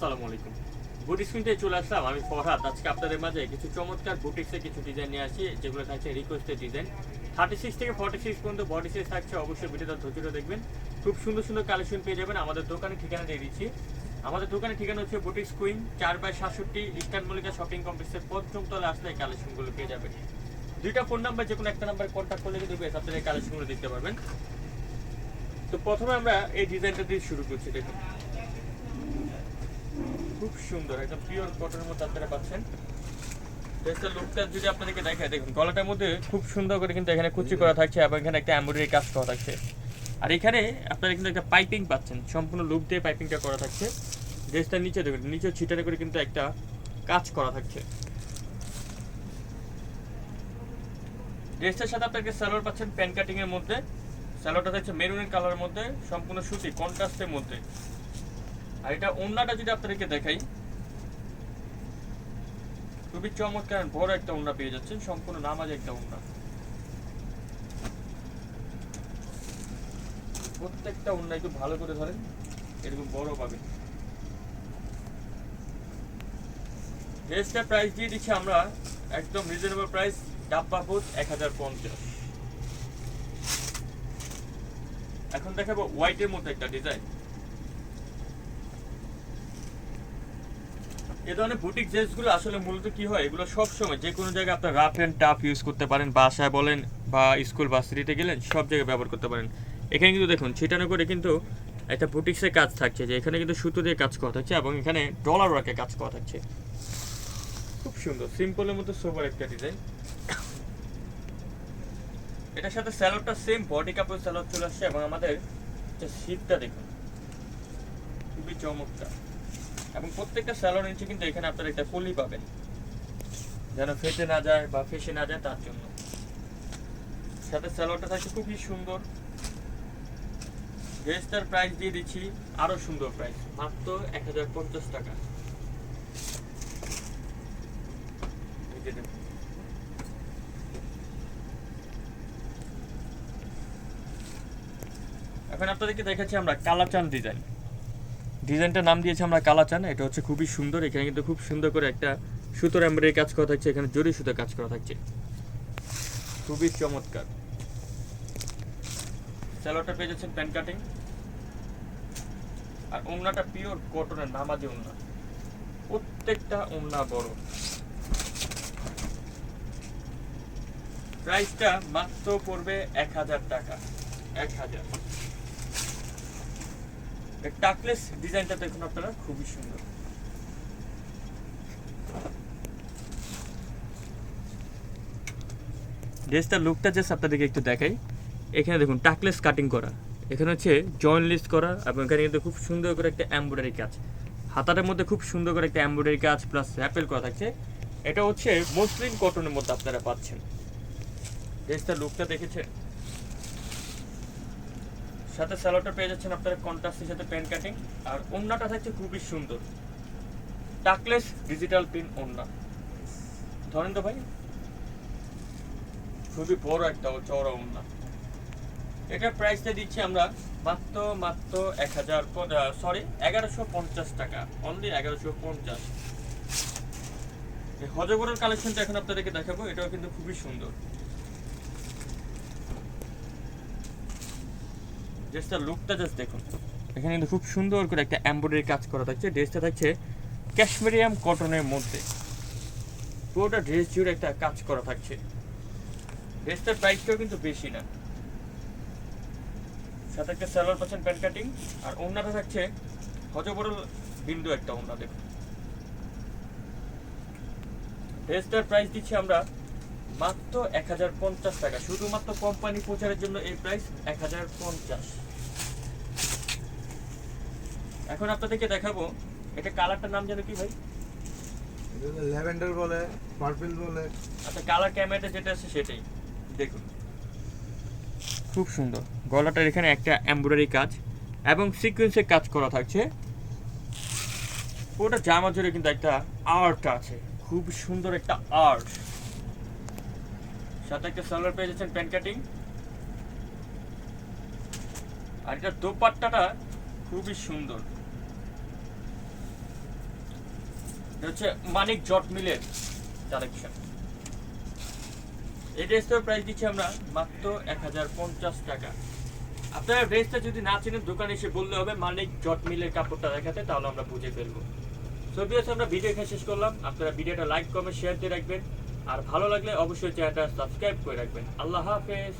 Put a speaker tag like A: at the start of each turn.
A: আসসালামু আলাইকুম। বুটি স্ক্রিনতে চলে আসলাম আমি ফরহাদ। আজকে আপনাদের মাঝে কিছু চমৎকার বুটিক্সের কিছু ডিজাইন নিয়ে আসি যেগুলো থাকছে রিকোয়েস্টের ডিজাইন থার্টি সিক্স থেকে ফর্টি সিক্স পর্যন্ত বডি সাইজ থাকছে, অবশ্যই ভিডিওটা ধৈর্য দেখবেন। খুব সুন্দর সুন্দর কালেকশন পেয়ে যাবেন। আমাদের দোকানের ঠিকানা দিয়ে দিচ্ছি। আমাদের ঠিকানা হচ্ছে বুটিক্স কুইন চার বাই সাতষট্টি ইস্টার্ন মল্লিকা শপিং কমপ্লেক্সের পঞ্চম তলে আসলে এই কালেকশনগুলো পেয়ে যাবেন। দুইটা ফোন নাম্বার যে কোনো একটা নাম্বারে কন্ট্যাক্ট করলে কিন্তু বেশ আপনারা এই কালেকশনগুলো দেখতে পারবেন। তো প্রথমে আমরা এই ডিজাইনটা দিয়ে শুরু করছি, দেখুন। খুব সুন্দর, একদম পিওর কটনের মধ্যে আপনারা পাচ্ছেন। ড্রেসটার লুকটা যদি আপনাদেরকে দেখায় দেখুন, গলাটার মধ্যে খুব সুন্দর করে কিন্তু এখানে কুচি করা থাকছে এবং এখানে একটা এমব্রয়ডারি কাজ করা থাকছে। আর এখানে আপনারা কিন্তু একটা পাইপিং পাচ্ছেন, সম্পূর্ণ লুক দিয়ে পাইপিংটা করা থাকছে। ড্রেসটার নিচে দেখুন নিচে ছিটারে করে কিন্তু একটা কাজ করা থাকছে। ড্রেসটার সাথে আপনাকে সালোয়ার পাচ্ছেন প্যান কাটিং এর মধ্যে সালোয়ারটা থাকছে মেরুনের কালারের মধ্যে, সম্পূর্ণ সুতি কন্ট্রাস্টের মধ্যে। আর এটা ওন্নাটা যদি আপনাদেরকে দেখাই, খুবই চমৎকার বড় একটা ওন্না পেয়ে যাচ্ছেন, সম্পূর্ণ নামাজ একটা ওন্না। প্রত্যেকটা ওন্না একটু ভালো করে ধরেন, এরকম বড় পাবেন ড্রেসটার প্রাইস দিয়ে দিচ্ছি আমরা একদম রিজনেবল প্রাইস ডাব্বা পোজ এক হাজার পঞ্চাশ। এখন দেখাবো হোয়াইটের মধ্যে একটা ডিজাইন এ ধরনের বুটিক ড্রেসগুলো আসলে মূলত কি হয়? এগুলো সব সময় যে কোনো জায়গায় আপনার রাফ অ্যান্ড টাফ ইউজ করতে পারেন বাসায় বলেন, বা স্কুল বাসরিতে গেলেন, সব জায়গায় ব্যবহার করতে পারেন। এখানে কিন্তু দেখুন ছিটানো করে কিন্তু একটা বুটিক্সের কাজ থাকছে, যে এখানে কিন্তু সুতো দিয়ে কাজ করা থাকছে, এবং এখানে ডলার রাখে কাজ করা থাকছে। খুব সুন্দর সিম্পলের মধ্যে সোবার একটা ডিজাইন এটার সাথে স্যালোডটা সেম বডি কাপড় স্যালোড চলে আসছে, এবং আমাদের শীতটা দেখুন, খুবই চমৎকার। এবং প্রত্যেকটা স্যালোড নিচে কিন্তু এখানে আপনারা একটা পলি পাবেন। যেন ফেটে না যায় বা ফেসে না যায় তার জন্য। সাথে স্যালোডটা থাকছে খুবই সুন্দর। ড্রেসটার প্রাইস দিয়ে দিচ্ছি, আরও সুন্দর প্রাইস মাত্র এক হাজার পঞ্চাশ টাকা। এখন আপনাদেরকে দেখাচ্ছি আমরা কালাচান ডিজাইন ডিজাইনটার নাম দিয়েছি আমরা কালাচান, এটা হচ্ছে খুবই সুন্দর, এখানে কিন্তু খুব সুন্দর করে একটা সুতোর এমব্রয়ডারি কাজ করা থাকছে, এখানে জরি সুতো কাজ করা থাকছে। খুবই চমৎকার। স্যালোটা পেয়ে যাচ্ছেন প্যান কাটিং। আর ওড়নাটা পিওর কটনের নামাজি ওড়না প্রত্যেকটা ওড়না বড়। প্রাইসটা মাত্র পড়বে এক হাজার টাকা। এক হাজার। টাকলেস ডিজাইনটা দেখুন আপনারা, খুবই সুন্দর। ড্রেসটার লুকটা জাস্ট আপনাদেরকে একটু দেখাই। এখানে দেখুন, টাকলেস কাটিং করা। এখানে হচ্ছে জয়েন্ট লিস্ট করা এবং এখানে কিন্তু খুব সুন্দর করে একটা এমব্রয়ডারি কাজ। হাতাটার মধ্যে খুব সুন্দর করে একটা এমব্রয়ডারি কাজ প্লাস অ্যাপেল করা থাকছে। এটা হচ্ছে মসলিন কটনের মধ্যে আপনারা পাচ্ছেন। ড্রেসটার লুকটা দেখেছেন? সাথে স্যালোটা পেয়ে যাচ্ছেন আপনারা কন্ট্রাস্টের সাথে পেন কাটিং আর ওন্নাটা থাকছে খুবই সুন্দর। টাকলেস ডিজিটাল পিন ওন্না। ধরেন তো ভাই, খুবই বড় একটা চওড়া ওন্না। এটার প্রাইসটা দিচ্ছি আমরা মাত্র মাত্র এক হাজার সরি এগারোশো পঞ্চাশ টাকা। অনলি এগারোশো পঞ্চাশ। হজগরের কালেকশনটা এখন আপনাদেরকে দেখাবো, এটাও কিন্তু খুবই সুন্দর। ড্রেসটার লুকটা জাস্ট দেখুন। এখানে কিন্তু খুব সুন্দর করে একটা এমব্রয়ডারি কাজ করা থাকছে। ড্রেসটা থাকছে ক্যাশমেরিয়াম কটনের মধ্যে। পুরোটা ড্রেস জুড়ে একটা কাজ করা থাকছে। ড্রেসটার প্রাইসটাও কিন্তু বেশি না। সাথে একটা স্যালোয়ার পাচ্ছেন প্যান্ট কাটিং আর ওড়নাটা থাকছে হজবরল বিন্দু একটা ওড়না, দেখুন। ড্রেসটার প্রাইস দিচ্ছি আমরা মাত্র এক হাজার পঞ্চাশ টাকা। শুধুমাত্র কোম্পানি প্রচারের জন্য এই প্রাইস এক হাজার পঞ্চাশ। এখন আপনাদেরকে দেখাবো এটা কালারটার নাম যেন কি ভাই?
B: ল্যাভেন্ডার বলে পার্পল বলে।
A: আচ্ছা কালার ক্যামেরাটা যেটা আছে সেটাই। দেখুন। খুব সুন্দর। গলাটার এখানে একটা এমব্রয়ডারি কাজ এবং সিকোয়েন্সের কাজ করা থাকছে। পুরোটা জামা জুড়ে কিন্তু একটা আর্ট আছে। খুব সুন্দর একটা আর্ট সাথে একটা সালোয়ার পেয়ে যাচ্ছেন প্যান্ট কাটিং। আর এটা দোপাট্টাটা খুবই সুন্দর। হচ্ছে মানিক জট মিলের কালেকশন এই ড্রেসটার প্রাইস দিচ্ছি আমরা মাত্র এক হাজার পঞ্চাশ টাকা। আপনারা ড্রেসটা যদি না চেনেন, দোকানে এসে বললে হবে, মানিক জট মিলের কাপড়টা দেখাতে, তাহলে আমরা বুঝে ফেলব। সো বিয়াস আমরা ভিডিও এখানে শেষ করলাম। আপনারা ভিডিওটা লাইক কমেন্ট শেয়ার দিয়ে রাখবেন। আর ভালো লাগলে অবশ্যই চ্যানেলটা সাবস্ক্রাইব করে রাখবেন। আল্লাহ হাফেজ।